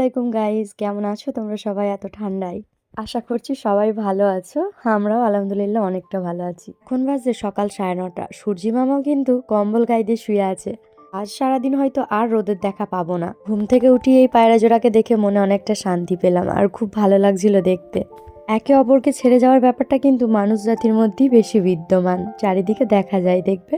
আলাইকুম গাইস কেমন আছো? তোমরা সবাই এত ঠান্ডায়? আশা করছি সবাই ভালো আছো। আমরাও আলহামদুলিল্লাহ অনেকটা ভালো আছি। এখন বাজে সকাল সাড়ে নটা। সূর্যি মামাও কিন্তু কম্বল গায়ে দিয়ে শুয়ে আছে। আজ সারাদিন হয়তো আর রোদের দেখা পাবো না। ঘুম থেকে উঠি এই পায়রা জোড়াকে দেখে মনে অনেকটা শান্তি পেলাম আর খুব ভালো লাগছিল দেখতে। একে অপরকে ছেড়ে যাওয়ার ব্যাপারটা কিন্তু মানুষ জাতির মধ্যেই বেশি বিদ্যমান। চারিদিকে দেখা যায়, দেখবে?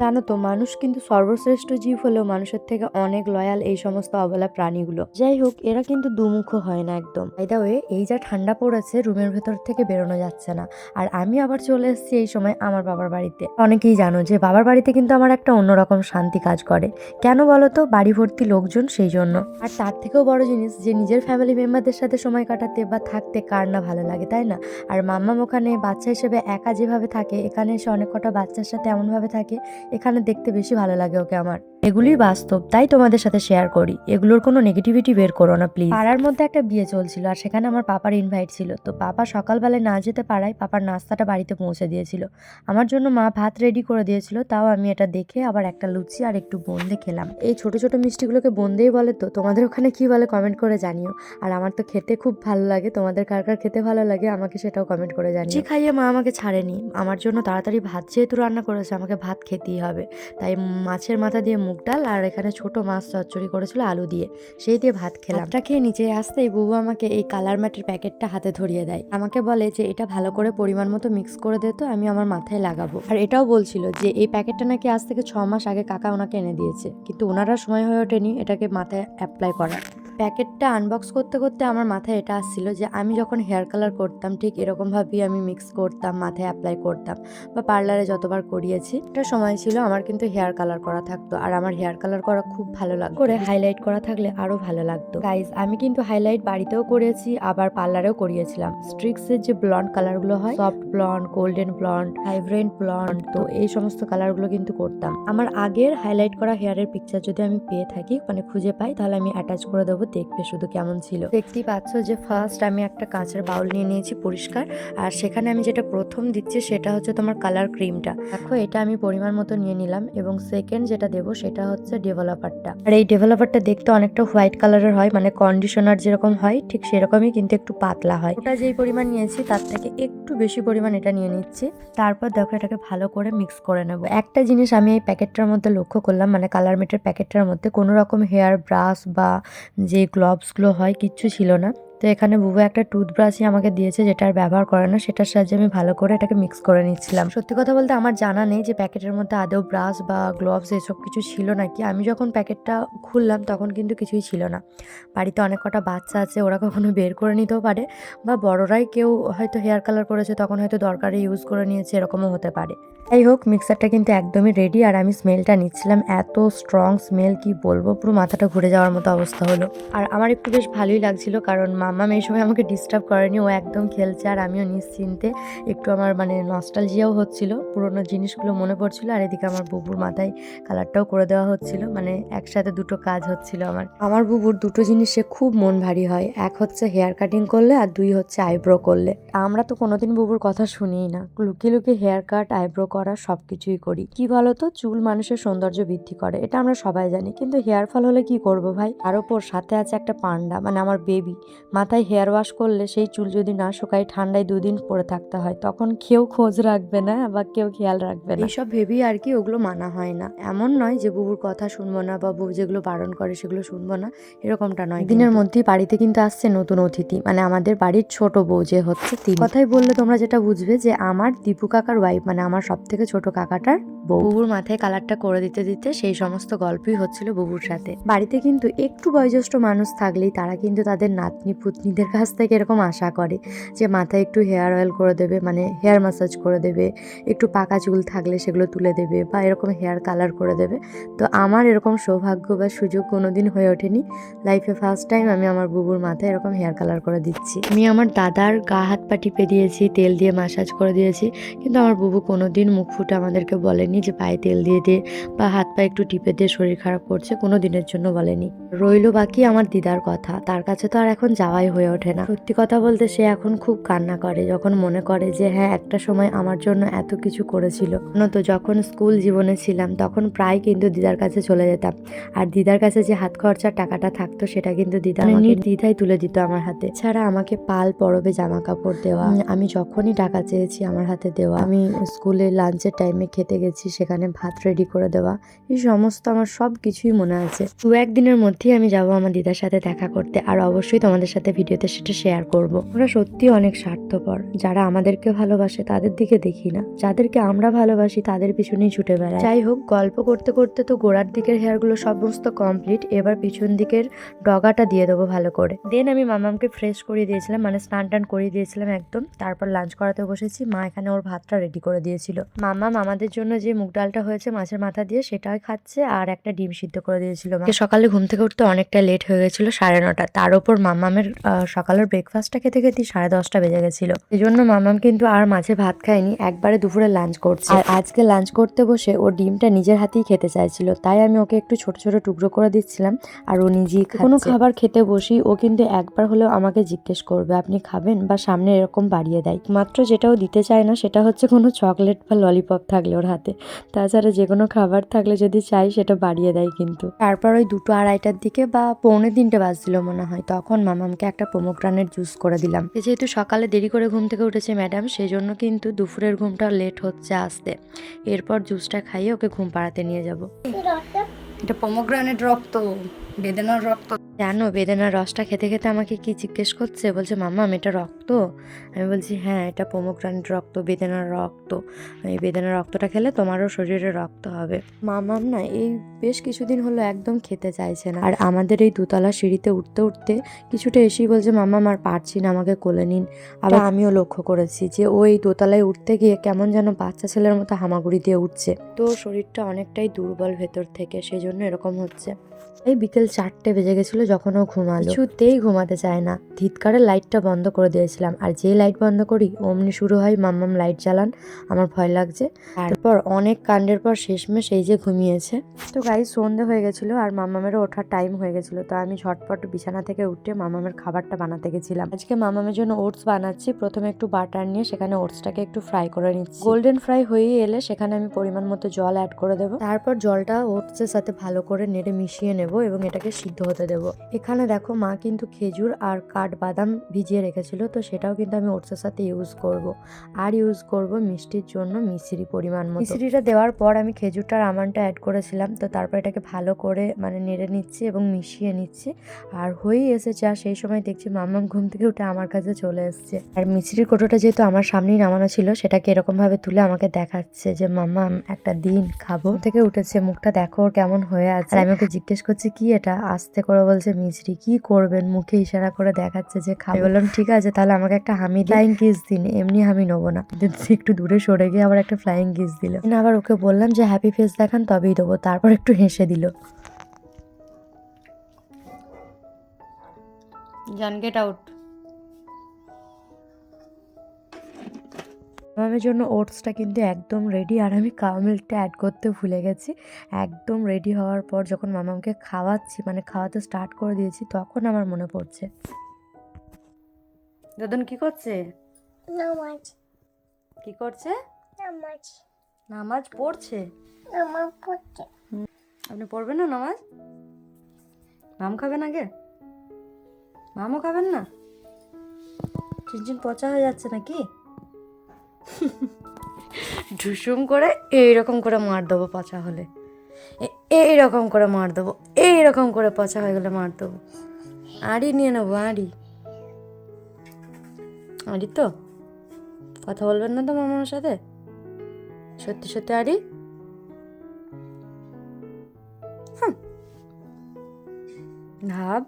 জানো তো, মানুষ কিন্তু সর্বশ্রেষ্ঠ জীব হলেও মানুষের থেকে অনেক লয়াল এই সমস্ত অবলা প্রাণীগুলো। যাই হোক, এরা কিন্তু দুমুখ হয় না একদম। এটা ওয়ে এই যা ঠান্ডা পড়েছে, রুমের ভেতর থেকে বেরোনো যাচ্ছে না। আর আমি আবার চলে এসেছি এই সময় আমার বাবার বাড়িতে। অনেকেই জানো যে বাবার বাড়িতে কিন্তু আমার একটা অন্যরকম শান্তি কাজ করে। কেন বলো তো? বাড়ি ভর্তি লোকজন সেই জন্য। আর তার থেকেও বড় জিনিস যে নিজের ফ্যামিলি মেম্বারদের সাথে সময় কাটাতে বা থাকতে কার না ভালো লাগে, তাই না? আর মাম্মাম ওখানে বাচ্চা হিসেবে একা যেভাবে থাকে, এখানে এসে অনেক কটা বাচ্চার সাথে এমনভাবে থাকে এখানে দেখতে বেশি ভালো লাগে ওকে আমার। এগুলোই বাস্তব তাই তোমাদের সাথে শেয়ার করি। এগুলোর কোনো নেগেটিভিটি বের করো না প্লিজ পাড়ার মধ্যে একটা বিয়ে চলছিল আর সেখানে আমার পাপার ইনভাইট ছিল। তো পাপা সকালবেলায় না যেতে পারায় পাপার নাস্তাটা বাড়িতে পৌঁছে দিয়েছিল। আমার জন্য মা ভাত রেডি করে দিয়েছিল তাও আমি এটা দেখে আবার একটা লুচি আর একটু বোন্দে খেলাম। এই ছোট ছোট মিষ্টিগুলোকে বোন্দেই বলে তো তোমাদের ওখানে কি বলে কমেন্ট করে জানিও। আর আমার তো খেতে খুব ভালো লাগে তোমাদের কার কার খেতে ভালো লাগে আমাকে সেটাও কমেন্ট করে জানিও। খাইয়ে মা আমাকে ছাড়েনি। আমার জন্য তাড়াতাড়ি ভাত যেহেতু রান্না করেছে আমাকে ভাত খেতেই হবে। তাই মাছের মাথা দিয়ে মুগ ডাল আর এখানে ছোট মাছ চচ্চড়ি করেছিল আলু দিয়ে। সেই দিয়ে ভাত খেলাম। এটা খেয়ে নিচে আসতেই বুবু আমাকে এই কালার ম্যাটের প্যাকেটটা হাতে ধরিয়ে দেয়। আমাকে বলে যে, এটা ভালো করে পরিমাণ মতো মিক্স করে দে তো, আমি আমার মাথায় লাগাবো। আর এটাও বলছিল যে, এই প্যাকেটটা নাকি আজ থেকে ছ মাস আগে কাকা ওনাকে এনে দিয়েছে। কিন্তু ওনারা সময় হয়ে ওঠেনি এটাকে মাথায় অ্যাপ্লাই করার। প্যাকেটটা আনবক্স করতে করতে আমার মাথায় এটা আসছিল যে আমি যখন হেয়ার কালার করতাম ঠিক এরকমভাবেই আমি মিক্স করতাম মাথায় অ্যাপ্লাই করতাম বা পার্লারে যতবার করিয়েছি একটা সময় ছিল আমার কিন্তু হেয়ার কালার করা থাকতো আর আমার হেয়ার কালার করা খুব ভালো লাগতো। করে হাইলাইট করা থাকলে আরও ভালো লাগতো। গাইজ আমি কিন্তু হাইলাইট বাড়িতেও করেছি আবার পার্লারেও করিয়েছিলাম। স্ট্রিক্সের যে ব্লন্ড কালারগুলো হয় soft blonde golden blonde vibrant blonde তো এই সমস্ত কালারগুলো কিন্তু করতাম। আমার আগের হাইলাইট করা হেয়ারের পিকচার যদি আমি পেয়ে থাকি মানে খুঁজে পাই তাহলে আমি অ্যাটাচ করে দেবো দেখবে শুধু কেমন ছিল। দেখতেই পাচ্ছ যে ফার্স্ট আমি একটা কাঁচের বাউল নিয়ে নিয়েছি পরিষ্কার, আর সেখানে আমি যেটা প্রথম দিচ্ছি সেটা হচ্ছে তোমার কালার ক্রিমটা দেখো, এটা আমি পরিমাণ মতো নিয়ে নিলাম এবং সেকেন্ড যেটা দেবো সেটা হচ্ছে ডেভেলপারটা আর এই ডেভেলপারটা দেখতে অনেকটা হোয়াইট কালারের হয় মানে কন্ডিশনার যেরকম হয়, ঠিক সেরকমই কিন্তু একটু পাতলা হয়। ওটা যেই পরিমাণ নিয়েছি তার থেকে একটু বেশি পরিমাণ এটা নিয়ে নিচ্ছি। তারপর দেখো, এটাকে ভালো করে মিক্স করে নেব। একটা জিনিস আমি এই প্যাকেটটার মধ্যে লক্ষ্য করলাম মানে কালার মেটের প্যাকেটটার মধ্যে কোনো রকম হেয়ার ব্রাশ বা যে গ্লোভসগুলো হয় কিচ্ছু ছিল না। তো এখানে বুবু একটা টুথব্রাশই আমাকে দিয়েছে যেটা আর ব্যবহার করে না, সেটার সাহায্যে আমি ভালো করে এটাকে মিক্স করে নিচ্ছিলাম। সত্যি কথা বলতে আমার জানা নেই যে প্যাকেটের মধ্যে আদৌ ব্রাশ বা গ্লোভস এসব কিছু ছিল নাকি। আমি যখন প্যাকেটটা খুললাম তখন কিন্তু কিছুই ছিল না। বাড়িতে অনেক কটা বাচ্চা আছে, ওরা কখনো বের করে নিতেও পারে বা বড়রাই কেউ হয়তো হেয়ার কালার করেছে তখন হয়তো দরকারে ইউজ করে নিয়েছে, এরকমও হতে পারে। যাই হোক মিক্সারটা কিন্তু একদমই রেডি আর আমি স্মেলটা নিচ্ছিলাম, এত স্ট্রং স্মেল কি বলব? পুরো মাথাটা ঘুরে যাওয়ার মতো অবস্থা হলো। আর আমার একটু বেশ ভালোই লাগছিল কারণ মাম্মা এই সময় আমাকে ডিস্টার্ব করেনি, ও একদম খেলছে আর আমিও নিশ্চিন্তে। একটু আমার মানে নস্টালজিয়াও হচ্ছিল, পুরোনো জিনিসগুলো মনে পড়ছিল আর এদিকে আমার বুবুর মাথায় কালারটাও করে দেওয়া হচ্ছিল মানে একসাথে দুটো কাজ হচ্ছিল আমার। আমার বুবুর দুটো জিনিসে খুব মন ভারী হয়, এক হচ্ছে হেয়ার কাটিং করলে আর দুই হচ্ছে আইব্রো করলে। আমরা তো কোনোদিন বুবুর কথা শুনিই না, লুকিয়ে লুকিয়ে হেয়ার কাট আইব্রো করা সব কিছুই করি। কি বলতো, চুল মানুষের সৌন্দর্য বৃদ্ধি করে, এটা আমরা সবাই জানি, কিন্তু হেয়ার ফল হলে কি করব ভাই? তার ওপর সাথে আছে একটা পান্ডা মানে আমার বেবি মাথায় হেয়ার ওয়াশ করলে সেই চুল যদি না শুকায় ঠান্ডায় দুদিন পরে থাকতে হয় তখন কেউ খোঁজ রাখবে না বা কেউ খেয়াল রাখবে না। এইসব ভেবেই আর কি ওগুলো মানা হয় না। এমন নয় যে বুবুর কথা শুনব না বা বউ যেগুলো বারণ করে সেগুলো শুনব না এরকমটা নয় দিনের মধ্যেই বাড়িতে কিন্তু আসছে নতুন অতিথি মানে আমাদের বাড়ির ছোট বউ যে হচ্ছে তিনি। কথাই বললে তোমরা যেটা বুঝবে যে আমার দীপু কাকার ওয়াইফ মানে আমার সব থেকে ছোট কাকাটার বুবুর মাথায় কালারটা করে দিতে দিতে সেই সমস্ত গল্পই হচ্ছিল বুবুর সাথে। বাড়িতে কিন্তু একটু বয়োজ্যেষ্ঠ মানুষ থাকলেই তারা কিন্তু তাদের নাতনি পুতনিদের কাছ থেকে এরকম আশা করে যে মাথায় একটু হেয়ার অয়েল করে দেবে মানে হেয়ার ম্যাসাজ করে দেবে একটু পাকা চুল থাকলে সেগুলো তুলে দেবে বা এরকম হেয়ার কালার করে দেবে। তো আমার এরকম সৌভাগ্য বা সুযোগ কোনোদিন হয়ে ওঠেনি। লাইফে ফার্স্ট টাইম আমি আমার বুবুর মাথায় এরকম হেয়ার কালার করে দিচ্ছি। আমি আমার দাদার গা হাত পা টিপে দিয়েছি তেল দিয়ে মাসাজ করে দিয়েছি কিন্তু আমার বুবু কোনোদিন মুখ ফুটে আমাদেরকে বলেনি যে পায়ে তেল দিয়ে দে বা হাত পা একটু টিপে দিয়ে শরীর খারাপ করছে কোনো দিনের জন্য বলেনি। রইল বাকি আমার দিদার কথা। তার কাছে তো আর এখন যাওয়াই হয়ে ওঠে না। সত্যি কথা বলতে সে এখন খুব কান্না করে যখন মনে করে যে হ্যাঁ একটা সময় আমার জন্য এত কিছু করেছিল। তো যখন স্কুল জীবনে ছিলাম তখন প্রায় কিন্তু দিদার কাছে চলে যেতাম। আর দিদার কাছে যে হাত খরচার টাকাটা থাকতো সেটা কিন্তু দিদা আমাকে দিদাই তুলে দিত আমার হাতে। ছাড়া আমাকে পাল পরবে জামা কাপড় দেওয়া আমি যখনই টাকা চেয়েছি আমার হাতে দেওয়া আমি স্কুলে লাঞ্চের টাইমে খেতে গেছি। সেখানে ভাত রেডি করে দেওয়া। এই সমস্ত আমার সব কিছুই মনে আছে। দু একদিনের মধ্যেই আমি যাব আমার দিদার সাথে দেখা করতে আর অবশ্যই তোমাদের সাথে ভিডিওতে সেটা শেয়ার করব। ওরা সত্যি অনেক স্বার্থপর। যারা আমাদেরকে ভালোবাসে তাদের দিকে দেখি না। যাদেরকে আমরা ভালোবাসি তাদের পিছনেই ছুটে বেড়াই। যাই হোক, গল্প করতে করতে তো গোড়ার দিকের হেয়ারগুলো সমস্ত কমপ্লিট এবার পিছন দিকের ডগাটা দিয়ে দেবো ভালো করে। দেন আমি মামামকে ফ্রেশ করিয়ে দিয়েছিলাম মানে স্নান টান করিয়ে দিয়েছিলাম একদম। তারপর লাঞ্চ করাতে বসেছি। মা এখানে ওর ভাতটা রেডি করে দিয়েছিল। মামাম আমাদের জন্য যে মুগ ডালটা হয়েছে মাছের মাথা দিয়ে সেটাই খাচ্ছে আর একটা ডিম সিদ্ধ করে দিয়েছিল মা। সকালে ঘুম থেকে উঠতে অনেকটা লেট হয়ে গেছিল সাড়ে নটা। তার উপর মামামের সকালের ব্রেকফাস্টটা খেতে খেতে সাড়ে দশটা বেজে গেছিল। এই জন্য মামাম কিন্তু আর মাঝে ভাত খায়নি একবারে দুপুরে লাঞ্চ করছে। আর আজকে লাঞ্চ করতে বসে ও ডিমটা নিজের হাতেই খেতে চাইছিল তাই আমি ওকে একটু ছোট ছোট টুকরো করে দিচ্ছিলাম আর ও নিজেই কোনো খাবার খেতে বসি ও কিন্তু একবার হলেও আমাকে জিজ্ঞেস করবে আপনি খাবেন? বা সামনে এরকম বাড়িয়ে দেয়। মাত্র যেটাও দিতে চায় না সেটা হচ্ছে কোনো চকলেট বা ললিপপ থাকলে ওর হাতে। তাছাড়া যে কোনো খাবার থাকলে যদি চাই সেটা বাড়িয়ে দেয় কিন্তু। তারপর ওই দুটো আড়াইটার দিকে বা পৌনে তিনটে বাজছিল মনে হয় তখন মামামকে একটা পোমোগ্রানের জুস করে দিলাম। যেহেতু সকালে দেরি করে ঘুম থেকে উঠেছে ম্যাডাম সেই জন্য কিন্তু দুপুরের ঘুমটা লেট হচ্ছে আসতে। এরপর জুসটা খাইয়ে ওকে ঘুম পাড়াতে নিয়ে যাব। এটা পোমোগ্রানেট রক্ত। বেদানার রক্ত। জানো বেদানার রসটা খেতে খেতে আমাকে কি জিজ্ঞেস করছে? বলছে মামা এটা রক্ত? আমি বলছি হ্যাঁ এটা পোমোগ্রানেট রক্ত বেদনার রক্ত। এই বেদানার রক্তটা খেলে তোমারও শরীরে রক্ত হবে। মামাম না এই বেশ কিছুদিন হলো একদম খেতে চাইছে না। আর আমাদের এই দুতলা সিঁড়িতে উঠতে উঠতে কিছুটা এসেই বলছে মামাম আর পারছি না আমাকে কোলে নিন। আবার আমিও লক্ষ্য করেছি যে ও এই দোতলায় উঠতে গিয়ে কেমন যেন বাচ্চা ছেলের মতো হামাগুড়ি দিয়ে উঠছে। তো শরীরটা অনেকটাই দুর্বল ভেতর থেকে সেজন্য এরকম হচ্ছে। এই বিকেল চারটে বেজে গেছিল যখন ও ঘুমালো। কিছুতেই ঘুমাতে চায় না। ধিৎকারের লাইটটা বন্ধ করে দিয়েছিলাম। আর যেই লাইট বন্ধ করি অমনি শুরু হয় মাম্মাম লাইট জ্বালান। আমার ভয় লাগছে। তারপর অনেক কাণ্ডের পর শেষমেশ এই যে ঘুমিয়েছে। তো গাই সন্ধে হয়ে গেছিল আর মামামেরও ওঠার টাইম হয়ে গেছিল। তো আমি ঝটপট বিছানা থেকে উঠে মামামের খাবারটা বানাতে গেছিলাম। আজকে মামামের জন্য ওটস বানাচ্ছি। প্রথমে একটু বাটার নিয়ে সেখানে ওটসটাকে একটু ফ্রাই করে নিচ্ছি। গোল্ডেন ফ্রাই হয়ে এলে সেখানে আমি পরিমাণ মতো জল অ্যাড করে দেবো। তারপর জলটা ওটসের সাথে ভালো করে নেড়ে মিশিয়ে নেব এবং এটাকে সিদ্ধ হতে দেবো। এখানে দেখো মা কিন্তু খেজুর আর কাঠ বাদাম ভিজিয়ে রেখেছিল, তো সেটাও কিন্তু আমি ওটসের সাথে ইউজ করব। আর ইউজ করব মিষ্টির জন্য মিশ্রি পরিমাণ মতো। মিশ্রিটা দেওয়ার পর আমি খেজুরটার আমানটা অ্যাড করেছিলাম, তো তারপর এটাকে ভালো করে মানে নেড়ে নিচ্ছি এবং মিশিয়ে নিচ্ছি। আর হয়েই এসেছে, আর সেই সময় দেখছি মাম্মাম ঘুম থেকে উঠে আমার কাছে চলে এসেছে। আর মিশ্রির কোটোটা যেহেতু আমার সামনেই নামানো ছিল, সেটাকে এরকমভাবে তুলে আমাকে দেখাচ্ছে যে, মাম্মাম, একটা দিন খাব। থেকে উঠেছে, মুখটা দেখো কেমন হয়ে আছে। আমি ওকে জিজ্ঞেস করছি কি এটা? আস্তে করে বলছে মিছরি কি করবেন? মুখে ইশারা করে দেখাচ্ছে যে খাই বললাম ঠিক আছে তাহলে আমাকে একটা হামি ফ্লাইং কিস দিন এমনি হামি নেব না। একটু দূরে সরে গিয়ে আবার একটা ফ্লাইং কিস দিল। আবার ওকে বললাম যে হ্যাপি ফেস দেখান তবেই দেবো। তারপর একটু হেসে দিল। জান গেট আউট আমার জন্য ওটসটা কিন্তু একদম রেডি আর আমি কাউ মিল্কটা অ্যাড করতে ভুলে গেছি। একদম রেডি হওয়ার পর যখন মামাকে খাওয়াচ্ছি মানে খাওয়াতে স্টার্ট করে দিয়েছি তখন আমার মনে পড়ছে। দাদন কি করছে? নামাজ। কি করছে? নামাজ। নামাজ পড়ছে? নামাজ পড়ছে। আপনি পড়বেন না নামাজ? মাম খাবেন আগে? মামও খাবেন না? চিনচিন পচা হয়ে যাচ্ছে নাকি? ঢুসুম করে এইরকম করে মার দেবো পচা হলে। এইরকম করে মার দেবো, এইরকম করে পচা হয়ে গেলে মার দেবো। আড়ি নিয়ে নেব, আড়ি। আড়ি তো? কথা বলবেন না তো মামার সাথে? সত্যি সত্যি আড়ি। ভাব।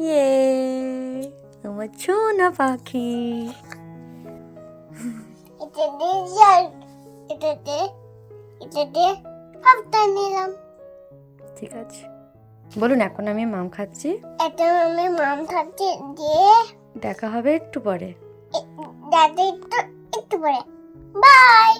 ইয়ে। আমার ছোনা পাখি? এটা দিয়ে জল এটা দিয়ে এটা দিয়ে হাফটা নিলাম। ঠিক আছে। বলুন এখন আমি মাম খাচ্ছি। এটা আমি মাম খাচ্ছি দিয়ে দেখা হবে একটু পরে। দাদা একটু একটু পরে। বাই!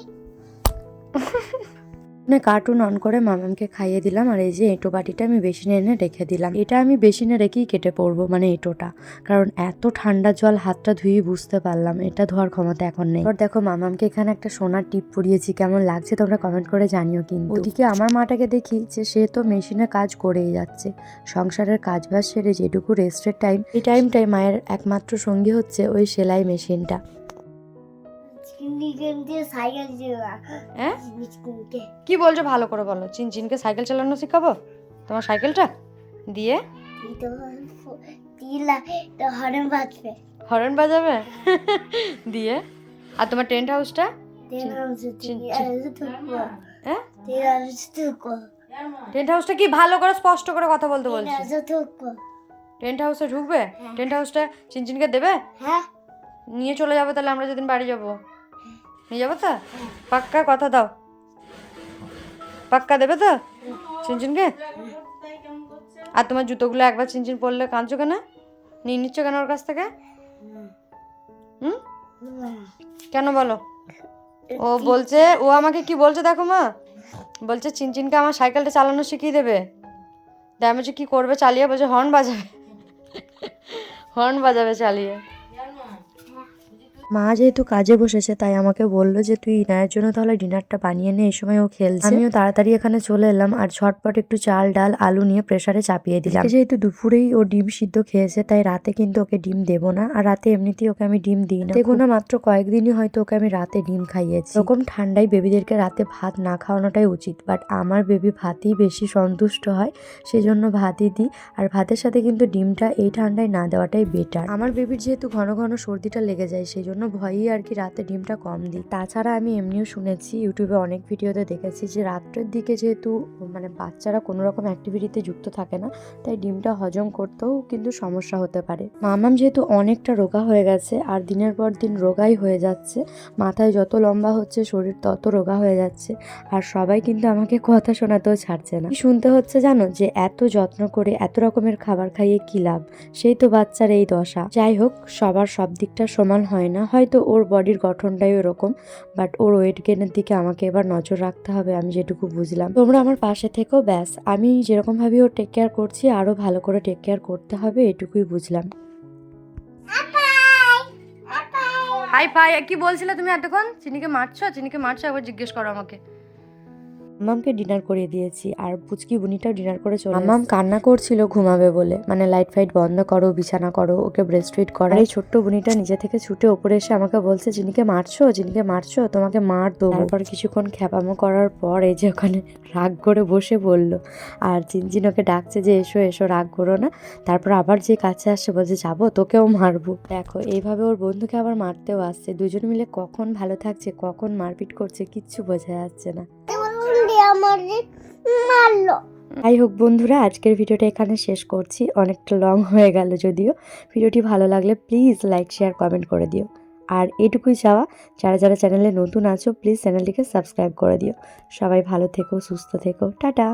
মানে কার্টুন অন করে মামামকে খাইয়ে দিলাম আর এই যে এঁটো বাটিটা আমি বেসিনে এনে রেখে দিলাম। এটা আমি বেসিনে রেখেই কেটে পড়ব মানে এঁটোটা। কারণ এত ঠান্ডা জল হাতটা ধুয়ে বুঝতে পারলাম, এটা ধোয়ার ক্ষমতা এখন নেই। এবার দেখো মামামকে এখানে একটা সোনার টিপ পরিয়েছি, কেমন লাগছে তোমরা কমেন্ট করে জানিও কিন্তু। ওদিকে আমার মাটাকে দেখি যে সে তো মেশিনে কাজ করেই যাচ্ছে। সংসারের কাজ বাজ সেরে যেটুকু রেস্টের টাইম এই টাইমটাই মায়ের একমাত্র সঙ্গী হচ্ছে ওই সেলাই মেশিনটা হ্যাঁ? কি বলছো ভালো করে বলো? চিনচিনকে সাইকেল চালানো শেখাবো? তোমার সাইকেলটা? দিয়ে? হরেন বাজবে। হরন বাজাবে? দিয়ে? আর তোমার টেন্ট হাউসটা? হ্যাঁ? টেন্ট হাউসটা কি ভালো করে স্পষ্ট করে কথা বলতে বলছি টেন্ট হাউসে ঢুকবে? টেন্ট হাউসটা চিনচিনকে দেবে? হ্যাঁ। নিয়ে চলে যাব তাহলে আমরা যেদিন বাড়ি যাব। নিয়ে যাব তো? পাক্কা কথা দাও। পাক্কা দেবে তো? চিনচিনকে? আর তোমার জুতোগুলো একবার চিনচিন পরলে কাঁদছো কেন? নিয়ে নিচ্ছ কেন ওর কাছ থেকে? হুম? কেন বলো? ও বলছে, ও আমাকে কি বলছে দেখো মা? বলছে, চিনচিনকে আমার সাইকেলটা চালানো শিখিয়ে দেবে। ড্যামেজে কি করবে চালিয়ে? বলছে হর্ন বাজাবে। হর্ন বাজাবে চালিয়ে। মা যেহেতু কাজে বসেছে, তাই আমাকে বলল যে, তুই ইনায়ের জন্য তাহলে ডিনারটা বানিয়ে নে, এই সময় ও খেলছে। আমিও তাড়াতাড়ি এখানে চলে এলাম আর ঝটপট একটু চাল, ডাল, আলু নিয়ে প্রেসারে চাপিয়ে দিলাম। যেহেতু দুপুরেই ও ডিম সিদ্ধ খেয়েছে, তাই রাতে কিন্তু ওকে ডিম দেবো না, আর রাতে এমনিতেই ওকে আমি ডিম দিই না। দেখুন না, মাত্র কয়েকদিনই হয়তো ওকে আমি রাতে ডিম খাইয়েছি। এরকম ঠান্ডায় বেবিদেরকে রাতে ভাত না খাওয়ানোটাই উচিত বাট আমার বেবি ভাতই বেশি সন্তুষ্ট হয় সেই জন্য ভাতই দিই। আর ভাতের সাথে কিন্তু ডিমটা এই ঠান্ডায় না দেওয়াটাই বেটার আমার বেবির যেহেতু ঘন ঘন সর্দিটা লেগে যায় সেই জন্য ভয়ই আর কি রাতে ডিমটা কম দিই। তাছাড়া আমি এমনিও শুনেছি, ইউটিউবে অনেক ভিডিওতে দেখেছি যে রাত্রের দিকে যেহেতু মানে বাচ্চারা কোনো রকম অ্যাক্টিভিটিতে যুক্ত থাকে না, তাই ডিমটা হজম করতেও কিন্তু সমস্যা হতে পারে। মামাম যেহেতু অনেকটা রোগা হয়ে গেছে আর দিনের পর দিন রোগাই হয়ে যাচ্ছে, মাথায় যত লম্বা হচ্ছে শরীর তত রোগা হয়ে যাচ্ছে, আর সবাই কিন্তু আমাকে কথা শোনাতেও ছাড়ছে না। শুনতে হচ্ছে জানো যে এত যত্ন করে এত রকমের খাবার খাইয়ে কি লাভ? সেই তো বাচ্চার এই দশা। যাই হোক, সবার সব দিকটা সমান হয় না হয়তো ওর বডির গঠনটাই ওরকম বাট ওর ওয়েট গেনের দিকে আমাকে এবার নজর রাখতে হবে আমি যেটুকু বুঝলাম। তোমরা আমার পাশে থেকেও ব্যাস। আমি যেরকমভাবে ওর টেক কেয়ার করছি আরও ভালো করে টেক কেয়ার করতে হবে এটুকুই বুঝলাম। হাই ফাই কি বলছিলে তুমি এতক্ষণ? চিনিকে মারছো? চিনিকে মারছো? একবার জিজ্ঞেস করো আমাকে। মামামকে ডিনার করে দিয়েছি আর পুচকি বুনিটাও ডিনার করে চলে মামাম কান্না করছিল ঘুমাবে বলে। মানে লাইট ফাইট বন্ধ করো বিছানা করো ওকে ব্রেস্ট ফিট করো। এই ছোট্ট বুনিটা নিজে থেকে ছুটে ওপরে এসে আমাকে বলছে জিনিকে মারছো? জিনিকে মারছো? তোমাকে মার দেবো। তারপর কিছুক্ষণ খ্যাপামো করার পর এই যে ওখানে রাগ করে বসে বলল আর চিনচিন ওকে ডাকছে যে এসো এসো রাগ করো না। তারপর আবার যে কাছে আসছে বলছে যাব তোকেও মারবো। দেখো এইভাবে ওর বন্ধুকে আবার মারতেও আসছে। দুজন মিলে কখন ভালো থাকছে কখন মারপিট করছে কিচ্ছু বোঝা যাচ্ছে না। আমার মারলো। যাই হোক বন্ধুরা, আজকের ভিডিওটা এখানে শেষ করছি। অনেকটা লং হয়ে গেল যদিও। ভিডিওটি ভালো লাগলে প্লিজ লাইক শেয়ার কমেন্ট করে দিও। আর এটুকুই চাওয়া, যারা যারা চ্যানেলে নতুন আছো প্লিজ চ্যানেলটিকে সাবস্ক্রাইব করে দিও। সবাই ভালো থেকো, সুস্থ থেকো। টাটা!